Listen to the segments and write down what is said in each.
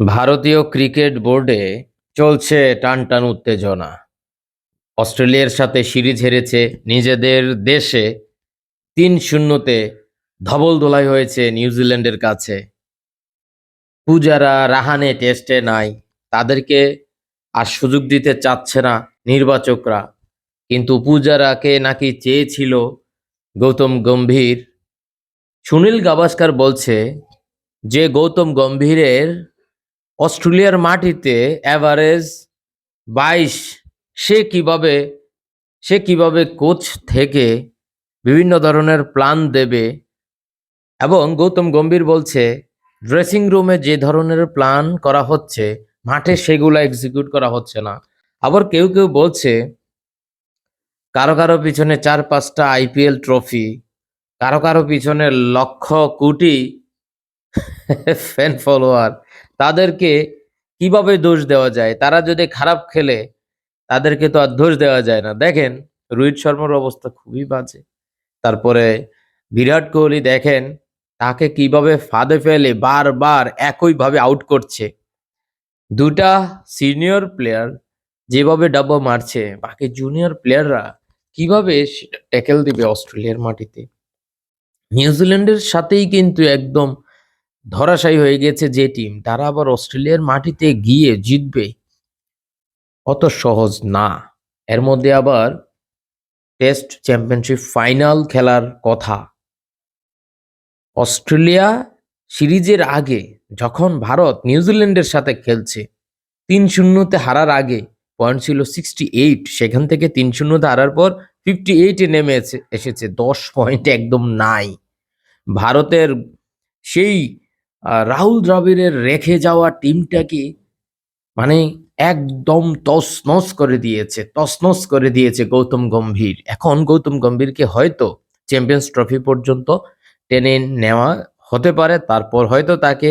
ভারতীয় ক্রিকেট বোর্ডে চলছে টানটান উত্তেজনা। অস্ট্রেলিয়ার সাথে সিরিজ হেরেছে নিজেদের দেশে তিন শূন্যতে ধবল দোলাই হয়েছে নিউজিল্যান্ডের কাছে। পূজারা রাহানে টেস্টে নাই, তাদেরকে আর সুযোগ দিতে চাচ্ছে না নির্বাচকরা। কিন্তু পূজারাকে নাকি চেয়েছিল গৌতম গম্ভীর। সুনীল গাভাস্কার বলছে যে, গৌতম গম্ভীরের অস্ট্রেলিয়ার মাটিতে অ্যাভারেজ বাইশ, সে কীভাবে সে কীভাবে কোচ থেকে বিভিন্ন ধরনের প্ল্যান দেবে? এবং গৌতম গম্ভীর বলছে ড্রেসিং রুমে যে ধরনের প্ল্যান করা হচ্ছে, মাঠে সেগুলো এক্সিকিউট করা হচ্ছে না। আবার কেউ কেউ বলছে, কারও কারও পিছনে চার পাঁচটা আইপিএল ট্রফি, কারও কারও পিছনে লক্ষ কোটি ফ্যান ফলোয়ার তাদেরকে কীভাবে দোষ দেওয়া যায়? তারা যদি খারাপ খেলে, তাদেরকে তো আর দোষ দেওয়া যায় না। দেখেন, রোহিত শর্মার অবস্থা খুবই বাজে। তারপরে বিরাট কোহলি, দেখেন, তাকে কীভাবে ফাঁদে ফেলে বারবার একইভাবে আউট করছে। দুটা সিনিয়র প্লেয়ার যেভাবে ডাব্বা মারছে, বাকি জুনিয়র প্লেয়াররা কীভাবে সেটা ট্যাকেল দিবে অস্ট্রেলিয়ার মাটিতে? নিউজিল্যান্ডের সাথেই কিন্তু একদম ধরাশায়ী হয়ে গেছে যে টিম, তারা আবার অস্ট্রেলিয়ার মাটিতে গিয়ে জিতবে। অত সহজ না। এর মধ্যে আবার টেস্ট চ্যাম্পিয়নশিপ ফাইনাল খেলার কথা। অস্ট্রেলিয়া সিরিজের আগে যখন ভারত নিউজিল্যান্ডের সাথে খেলছে, তিন শূন্যতে হারার আগে পয়েন্ট ছিল সিক্সটি এইট, সেখান থেকে তিন শূন্যতে হারার পর ফিফটি এইটে নেমে এসেছে। দশ পয়েন্ট একদম নাই। ভারতের সেই রাহুল দ্রাবিড়ের রেখে যাওয়া টিমটাকে মানে একদম তছনছ করে দিয়েছে, তছনছ করে দিয়েছে গৌতম গম্ভীর। এখন গৌতম গম্ভীরকে হয়তো চ্যাম্পিয়ন্স ট্রফি পর্যন্ত টেনে নেওয়া হতে পারে, তারপর হয়তো তাকে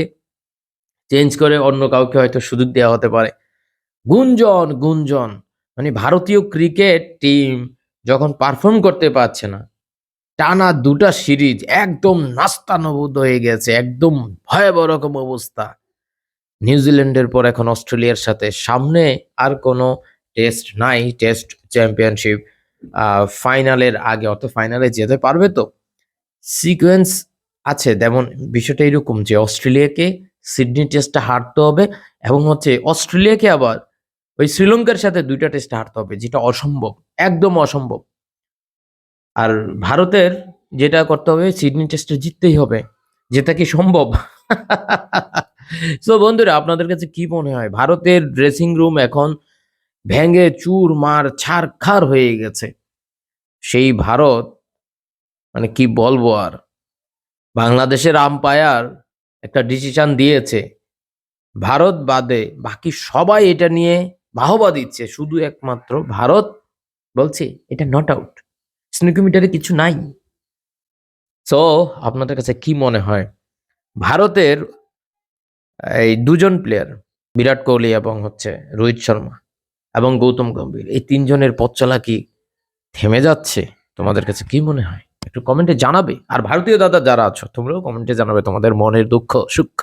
চেঞ্জ করে অন্য কাউকে হয়তো সুযোগ দেওয়া হতে পারে। গুঞ্জন গুঞ্জন। মানে ভারতীয় ক্রিকেট টিম যখন পারফর্ম করতে পারছে না টানা দুটা সিরিজ একদম নাস্তানবুদ হয়ে গেছে, একদম ভয়াবহ রকম অবস্থা। নিউজিল্যান্ডের পর এখন অস্ট্রেলিয়ার সাথে। সামনে আর কোনো টেস্ট নাই, টেস্ট চ্যাম্পিয়নশিপ ফাইনালের আগে অত ফাইনালে যেতে পারবে তো। সিকোয়েন্স আছে, যেমন বিষয়টা এরকম যে অস্ট্রেলিয়াকে সিডনি টেস্টটা হারতে হবে এবং হচ্ছে অস্ট্রেলিয়াকে আবার ওই শ্রীলঙ্কার সাথে দুইটা টেস্টে হারতে হবে, যেটা অসম্ভব, একদম অসম্ভব। আর ভারতের যেটা করতে হবে, সিডনি টেস্টে জিততেই হবে। যেটা কি সম্ভব? সো বন্ধুরা, আপনাদের কাছে কি মনে হয়? ভারতের ড্রেসিং রুম এখন ভেঙে চুর মার ছারখার হয়ে গেছে। সেই ভারত মানে কি বলব আর? বাংলাদেশের আম্পায়ার একটা ডিসিশন দিয়েছে। ভারত বাদে বাকি সবাই এটা নিয়ে বাহবা দিচ্ছে। শুধু একমাত্র ভারত বলছে, এটা নট আউট স্নিকোমিটারে কিছু নাই। সো আপনাদের কাছে কি মনে হয়? ভারতের, এই দুজন প্লেয়ার বিরাট কোহলি এবং হচ্ছে রোহিত শর্মা এবং গৌতম গম্ভীর, এই তিনজনের পথ চলা কি থেমে যাচ্ছে? তোমাদের কাছে কি মনে হয়? একটু কমেন্টে জানাবে। আর ভারতীয় দাদা যারা আছো, তোমরাও কমেন্টে জানাবে তোমাদের মনের দুঃখ, সুখ।